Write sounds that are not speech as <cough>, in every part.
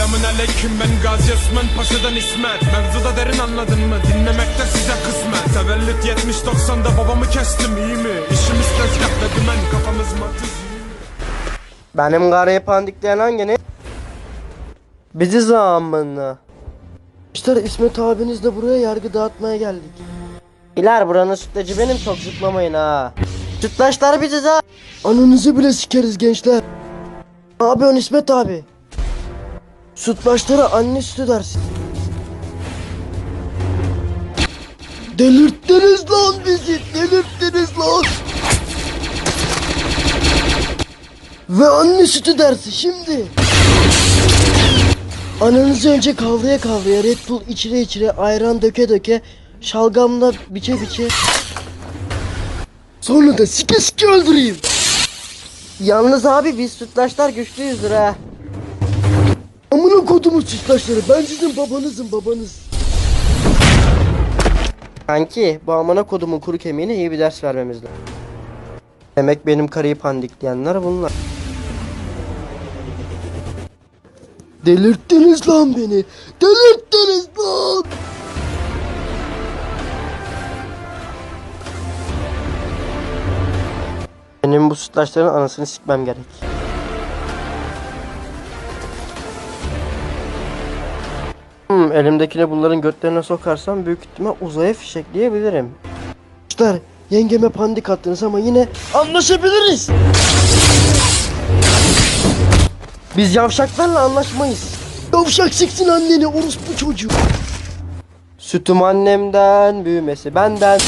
Selamün aleyküm ben Gazi Osman Paşa'dan İsmet Mevzuda derin anladın mı? Dinlemekte size kısmet Tevellüt 70-90'da babamı kestim iyi mi? İşimiz tezgah ve dümen kafamız matiz? Benim karıyı pandikleyen hangi ne? Bizi zamanla. İşte İsmet abiniz de buraya yargı dağıtmaya geldik. İler buranın sütlacı benim çok zıplamayın ha. Sütlaçlar biziz ha. Ananızı bile sikeriz gençler. Abi on İsmet abi. Sütlaçları anne sütü dersin. Delirttiniz lan bizi. Delirttiniz lan. Ve anne sütü dersi şimdi. Ananızı önce kavraya kavraya Red Bull içire içire ayran döke döke şalgamla biçe biçe Sonra da sike sike öldüreyim. Yalnız abi biz sütlaçlar güçlüyüzdür ha. Kodumun sütlaçları ben sizin babanızım babanız. Kanki bu amına kodumun kuru kemiğine iyi bir ders vermemiz lazım. Demek benim karıyı pandikleyenler bunlar. Delirttiniz lan beni. Delirttiniz lan. Benim bu sütlaçların anasını sikmem gerek. Hmm, elimdekini bunların götlerine sokarsam büyük ihtimal uzaya fişekleyebilirim. Arkadaşlar yengeme pandik attınız ama yine anlaşabiliriz. Biz yavşaklarla anlaşmayız. Yavşak siksin anneni orospu çocuğu. Sütüm annemden, büyümesi benden.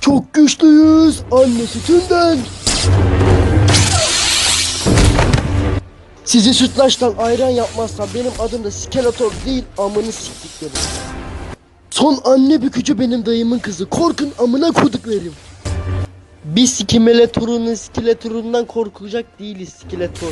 Çok güçlüyüz anne sütünden. Sizi sütlaçtan ayran yapmazsam benim adım da skeletor değil amını siktiklerim. Son anne bükücü benim dayımın kızı. Korkun amına koduklarım. Biz skimeletorunun skeletorundan korkulacak değiliz skeletor.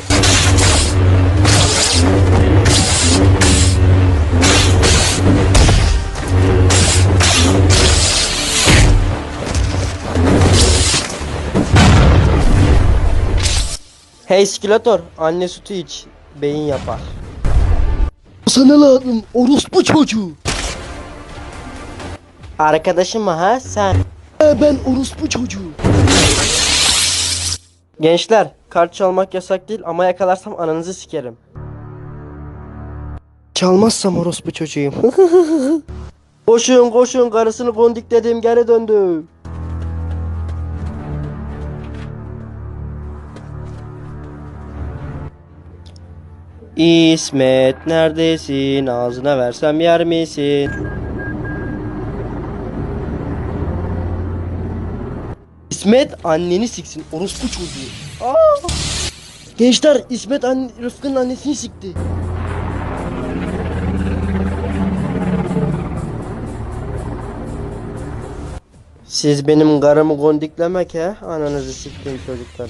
Hey skeletor, anne sütü iç. Beyin yapar. Sana lazım orospu çocuğu. Arkadaşım mı ha sen? ben orospu çocuğu. Gençler, kart çalmak yasak değil ama yakalarsam ananızı sikerim. Çalmazsam orospu çocuğuyum. <laughs> koşun koşun karısını kondik dediğim geri döndü. İsmet neredesin? Ağzına versem yer misin? İsmet anneni siksin orospu çocuğu. Aa! Gençler İsmet anne, Rıfkı'nın annesini sikti. Siz benim karımı gondiklemek he? Ananızı siktiğim çocukları.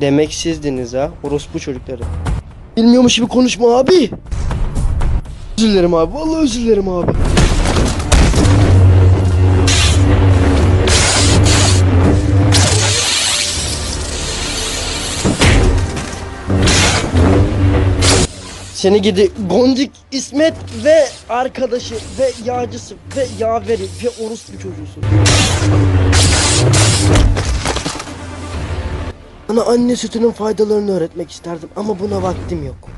Demek sizdiniz ha orospu çocukları. Bilmiyormuş gibi konuşma abi. Özür dilerim abi vallahi özür dilerim abi. Seni gidi Gondik İsmet ve arkadaşı ve yağcısı ve yaveri ve orospu çocuğusun. Bana anne sütünün faydalarını öğretmek isterdim ama buna vaktim yok.